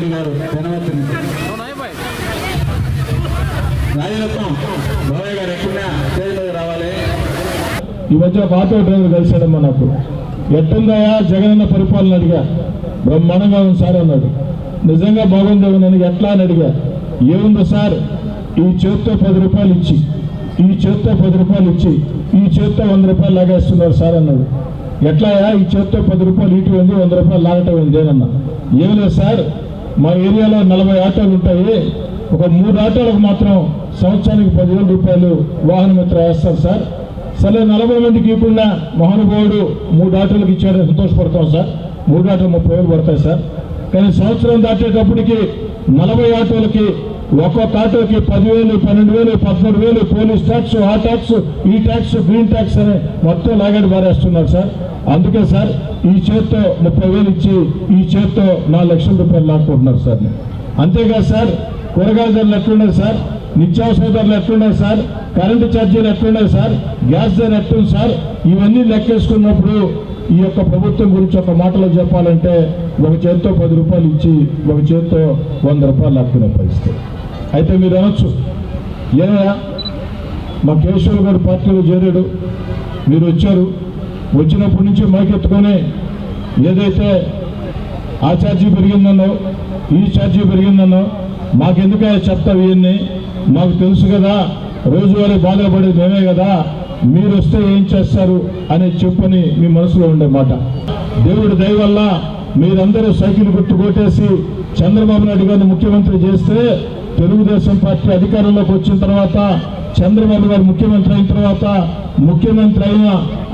నాయుడు గారు ధనవత్తుని రాజరత్నం బాబాయ్ గారు ఎక్కడ స్టేజ్ రావాలి. ఈ మధ్య బాటో డ్రైవర్ కలిసాడమ్మా నాకు ఎట్టుందయా జగనన్న పరిపాలన అడిగా. బ్రహ్మాండంగా ఉంది సార్ అన్నాడు. నిజంగా బాగుంది ఉందని ఎట్లా అని అడిగా. ఏముందో సార్? ఈ చేతితో పది రూపాయలు ఇచ్చి. ఈ చేతితో పది రూపాయలు ఇచ్చి. ఈ చేతితో వంద రూపాయలు లాగేస్తున్నారు సార్ అన్నాడు. ఎట్లాయా ఈ చేతితో పది రూపాయలు ఇటు ఉంది వంద రూపాయలు లాగటం ఉంది ఏమన్నా ఏం లేదు సార్? మా ఏరియాలో నలభై ఆటోలు ఉంటాయి. ఒక మూడు ఆటోలకు మాత్రం సంవత్సరానికి పదివేల రూపాయలు వాహన మిత్ర వేస్తారు సార్. సరే నలభై మందికి ఇవ్వకుండా మహానుభావుడు మూడు ఆటోలకు ఇచ్చాడని సంతోషపడతాం సార్. మూడు ఆటోలు ముప్పై వేలు పడతాయి సార్. కానీ సంవత్సరం దాటేటప్పటికి నలభై ఆటోలకి ఒక్కొక్క ఆటోకి పదివేలు పన్నెండు వేలు పదమూడు వేలు పోలీస్ ట్యాక్స్ ఆ ట్యాక్స్ ఈ ట్యాక్స్ గ్రీన్ ట్యాక్స్ అని మొత్తం లాగడి మారేస్తున్నారు సార్. అందుకే సార్ ఈ చేత్తో ముప్పై వేలు ఇచ్చి ఈ చేత్తో నాలుగు లక్షల రూపాయలు లాక్కుంటున్నారు సార్. అంతేకాదు సార్ కూరగాయల ధరలు ఎట్లున్నాయి సార్? నిత్యావసర ధరలు ఎట్లున్నాయి సార్? కరెంటు ఛార్జీలు ఎట్లున్నాయి సార్? గ్యాస్ ధర ఎట్లుంది సార్? ఇవన్నీ లెక్కేసుకున్నప్పుడు ఈ యొక్క ప్రభుత్వం గురించి ఒక మాటలో చెప్పాలంటే ఒక చేత్తో పది రూపాయలు ఇచ్చి ఒక చేత్తో వంద రూపాయలు లాక్కునే పరిస్థితి. అయితే మీరు అనొచ్చు ఏమయ్యా? మా కేశవులు గారు పార్టీలో చేరాడు మీరు వచ్చారు వచ్చినప్పటి నుంచి మైకెత్తుకొని ఏదైతే ఆ ఛార్జీ పెరిగిందనో ఈ ఛార్జీ పెరిగిందనో మాకెందుకే చెప్తావు ఇవన్నీ? మాకు తెలుసు కదా రోజువారీ బాధపడేది మేమే కదా మీరు వస్తే ఏం చేస్తారు అని చెప్పని మీ మనసులో ఉండే మాట. దేవుడి దయ వల్ల మీరందరూ సైకిల్ గుర్తు కొట్టేసి చంద్రబాబు నాయుడు గారిని ముఖ్యమంత్రి చేస్తే తెలుగుదేశం పార్టీ అధికారంలోకి వచ్చిన తర్వాత చంద్రబాబు గారు ముఖ్యమంత్రి అయిన తర్వాత ముఖ్యమంత్రి అయిన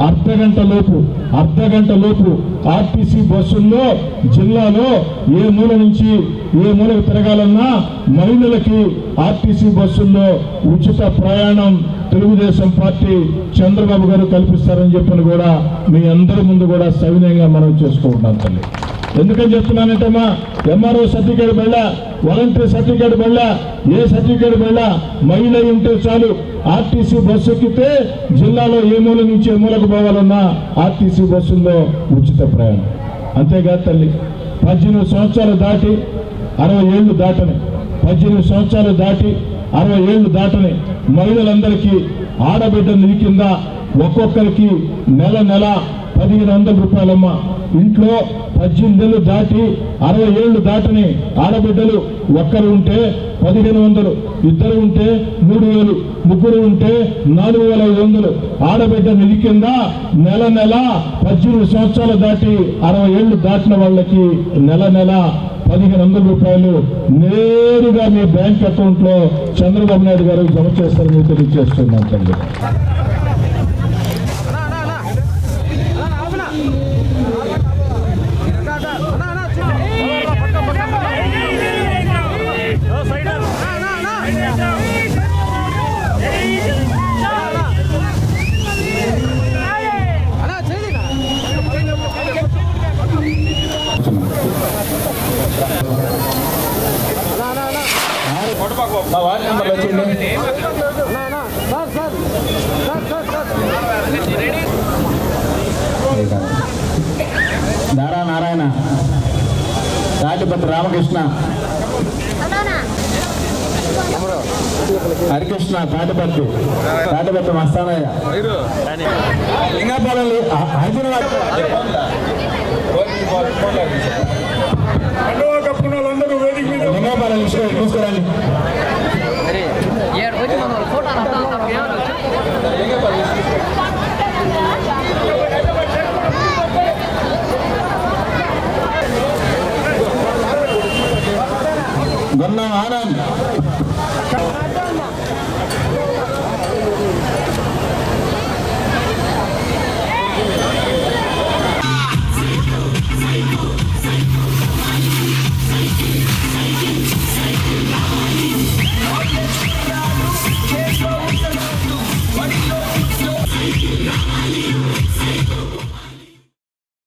అర్ధ గంట లోపు అర్ధ గంట లోపు ఆర్టీసీ బస్సుల్లో జిల్లాలో ఏ మూల నుంచి ఏ మూలకు తిరగాలన్నా మహిళలకి ఆర్టీసీ బస్సుల్లో ఉచిత ప్రయాణం తెలుగుదేశం పార్టీ చంద్రబాబు గారు కల్పిస్తారని చెప్పని కూడా మీ అందరి ముందు కూడా సవినయంగా మనం చేసుకుంటున్నాం తల్లి. ఎందుకని చెప్తున్నానంటే మా ఎంఆర్ఓ సర్టిఫికేట్ బళ్ళ వాలంటీర్ సర్టిఫికేట్ మళ్ళా ఏ సర్టిఫికేట్ మళ్ళా మహిళ ఉంటే చాలు. ఆర్టీసీ బస్సు ఎక్కితే జిల్లాలో ఏ మూల నుంచి ఏ మూలకు పోవాలన్నా ఆర్టీసీ బస్సుల్లో ఉచిత ప్రయాణం. అంతేకాదు తల్లి పద్దెనిమిది సంవత్సరాలు దాటి అరవై ఏళ్ళు దాటని పద్దెనిమిది సంవత్సరాలు దాటి అరవై ఏళ్ళు దాటని మహిళలందరికీ ఆడబిడ్డ నిలికిందా ఒక్కొక్కరికి నెల నెల పదిహేను వందల రూపాయలమ్మ. ఇంట్లో పద్దెనిమిది దాటి అరవై ఏళ్ళు దాటని ఆడబిడ్డలు ఒక్కరు ఉంటే పదిహేను వందలు ఇద్దరు ఉంటే మూడు వేలు ముగ్గురు ఉంటే నాలుగు వేల ఐదు వందలు. ఆడబిడ్డ నిధి కింద నెల నెల పద్దెనిమిది సంవత్సరాలు దాటి అరవై ఏళ్ళు దాటిన వాళ్ళకి నెల నెల పదిహేను వందల రూపాయలు నేరుగా మీ బ్యాంక్ అకౌంట్లో చంద్రబాబు నాయుడు గారు జమ చేస్తారని తెలియజేస్తున్నాను తండ్రి. వార్డు నెంబర్ వచ్చింది దారా నారాయణ రాజపతి రామకృష్ణ. హరికృష్ణ తాటిపత్తి తాటిపత్తి మస్తానయ్య. లింగాపాలెం హైదరాబాద్ లింగాపాలెం తీసుకురండి ఏడు వచ్చి మనం ఫోటో గొన్నం ఆనంద్